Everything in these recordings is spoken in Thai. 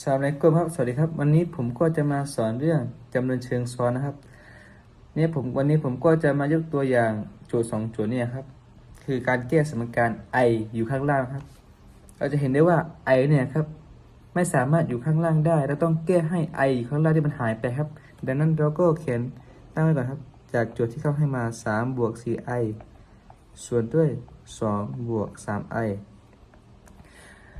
สวัสดีครับสวัสดีครับ วันนี้ผมก็จะมาสอนเรื่องจำนวนเชิงซ้อนนะครับเนี่ยผมวันนี้ผมก็จะมายกตัวอย่างโจทย์สองโจทย์เนี่ยครับ คือการแก้สมการ i อยู่ข้างล่างครับ เราจะเห็นได้ว่า i เนี่ยครับไม่สามารถอยู่ข้างล่างได้ เราต้องแก้ให้ i อยู่ข้างล่างที่มันหายไปครับ ดังนั้นเราก็เขียนตั้งไว้ก่อนครับ จากโจทย์ที่เขาให้มา3บวก 4i ส่วนด้วย2บวก 3i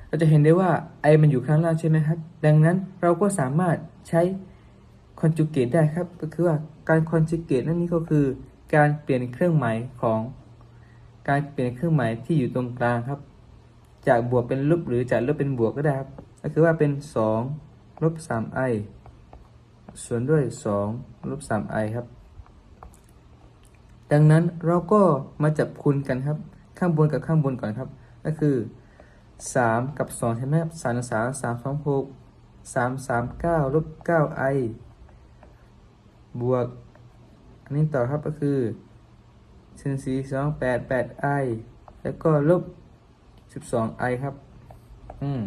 เราจะเห็นได้ว่า i มันอยู่ข้างล่างใช่ไหมครับ ดังนั้นเราก็สามารถใช้ conjugate ได้ครับ ก็คือว่าการ conjugate นั่นนี่ก็คือการเปลี่ยนเครื่องหมายของ การเปลี่ยนเครื่องหมายที่อยู่ตรงกลางครับ จากบวกเป็นลบหรือจากลบเป็นบวกก็ได้ครับ ก็คือว่าเป็น 2 ลบ 3i ส่วนด้วย 2 ลบ 3i ครับ ดังนั้นเราก็มาจับคูณกันครับ ข้างบนกับข้างบนก่อนครับ ก็คือ สามกับสองใช่ไหมครับสามสามสามสองหกสามสามเก้าลบเก้าไอบวก อันนี้ต่อครับก็คือสิบสี่สองแปดแปดไอแล้วก็ลบสิบสองไอครับ อืม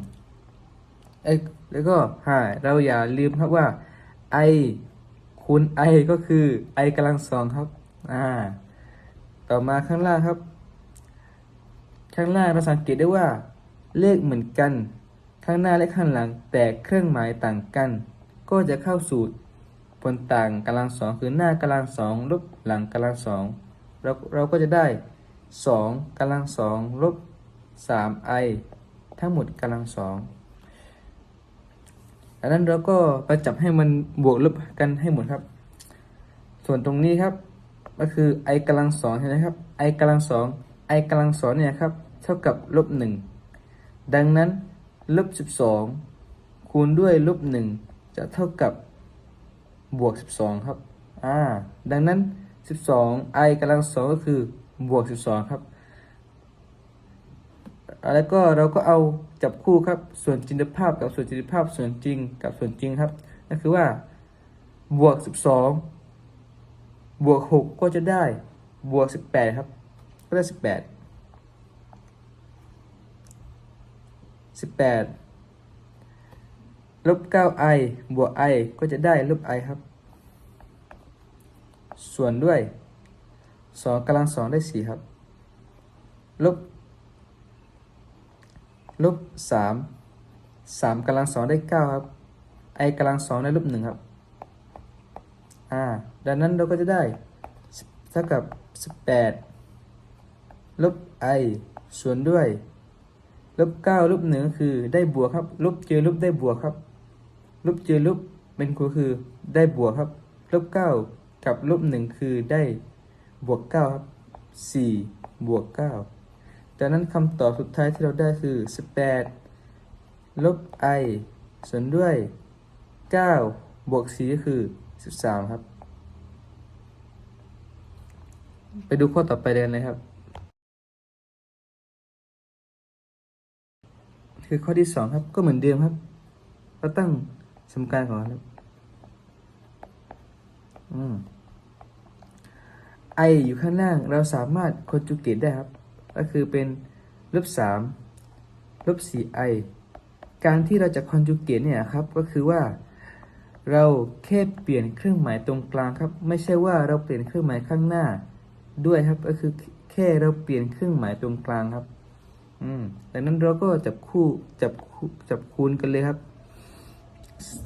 เอ้แล้วก็หาเราอย่าลืมครับว่าไอคูณไอก็คือไอกำลังสองครับ อ่า ต่อมาข้างล่างครับ ข้างล่างเราสังเกตได้ว่า เลขเหมือนกัน ข้างหน้าและข้างหลังแต่เครื่องหมายต่างกัน ก็จะเข้าสู่ผลต่างกำลังสองคือหน้ากำลังสองลบหลังกำลังสองเราเราก็จะได้สองกำลังสองลบสามไอทั้งหมดกำลังสองดังนั้นเราก็ไปจับให้มันบวกลบกันให้หมดครับ ส่วนตรงนี้ครับก็คือ i กำลังสองใช่ไหมครับ i กำลังสอง i กำลังสองเนี่ยครับเท่ากับลบหนึ่ง ดังนั้นลบสิบสองคูณด้วยลบหนึ่งจะเท่ากับบวกสิบสองครับ อ่า ดังนั้นสิบสอง i กำลังสองก็คือบวกสิบสองครับ แล้วก็เราก็เอาจับคู่ครับ ส่วนจินตภาพกับส่วนจินตภาพ ส่วนจริงกับส่วนจริงครับก็คือว่า บวกสิบสองบวกหกก็จะได้บวกสิบแปดครับ ก็ได้สิ บแปดสิบแปดลบเก้าไอบวกไอก็จะได้ลบไอครับ ส่วนด้วยสองกำลังสองได้สี่ครับ ลบ ลบสามสามกำลังสองได้เก้าครับไอกำลังสองได้ลบหนึ่งครับอ่าดังนั้นเราก็จะได้เท่ากับสิบแปดลบไอส่วนด้วย ลบเก้าลบหนึ่งคือได้บวกครับ ลบเจอลบได้บวกครับ ลบเจอลบเป็นก็คือได้บวกครับ ลบเก้ากับลบหนึ่งคือได้บวกเก้าครับสี่บวกเก้าดังนั้นคำตอบสุดท้ายที่เราได้คือสิบแปดลบไอส่วนด้วยเก้าบวกสี่ก็คือสิบสามครับ ไปดูข้อต่อไปเลยนะครับ คือข้อที่สองครับ ก็เหมือนเดิมครับ เราตั้งสมการของเราครับอืม i อยู่ข้างล่างเราสามารถคอนจูเกตได้ครับ ก็คือเป็นลบสามลบสี่ i การที่เราจะคอนจูเกตเนี่ยครับ ก็คือว่า เราแค่เปลี่ยนเครื่องหมายตรงกลางครับ ไม่ใช่ว่าเราเปลี่ยนเครื่องหมายข้างหน้า ด้วยครับ ก็คือแค่เราเปลี่ยนเครื่องหมายตรงกลางครับ อืมดังนั้นเราก็จับคู่จับคู่จับคูณกันเลยครับ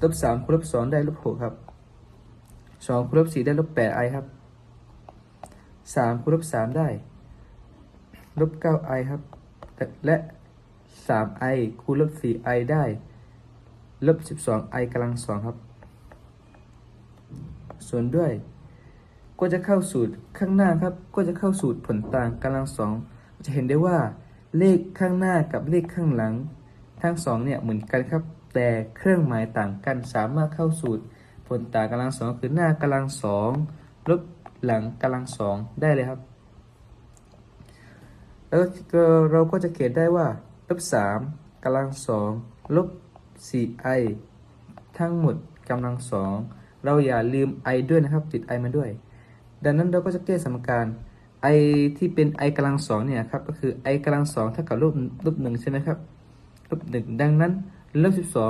ลบสามคูณลบสองได้ลบหกครับสองคูณลบสี่ได้ลบแปดไอครับสามคูณลบสามได้ลบเก้าไอครับ และสามไอคูณลบสี่ไอได้ลบสิบสองไอกำลังสองครับ ส่วนด้วย ก็จะเข้าสูตรข้างหน้าครับ ก็จะเข้าสูตรผลต่างกำลังสองจะเห็นได้ว่า เลขข้างหน้ากับเลขข้างหลัง ทั้งสองเนี่ยเหมือนกันครับ แต่เครื่องหมายต่างกันสามารถเข้าสูตร ผลต่างกำลังสองคือหน้ากำลังสองลบหลังกำลังสองได้เลยครับ แล้วเราก็จะเขียนได้ว่าลบสามกำลังสองลบสี่ไอทั้งหมดกำลังสองเราอย่าลืม i ด้วยนะครับ ติด i มาด้วย ดังนั้นเราก็จะแก้สมการ i ที่เป็น i กำลังสองเนี่ยครับก็คือ i กำลังสองเท่ากับลบลบหนึ่งใช่ไหมครับลบหนึ่งดังนั้นลบสิบสอง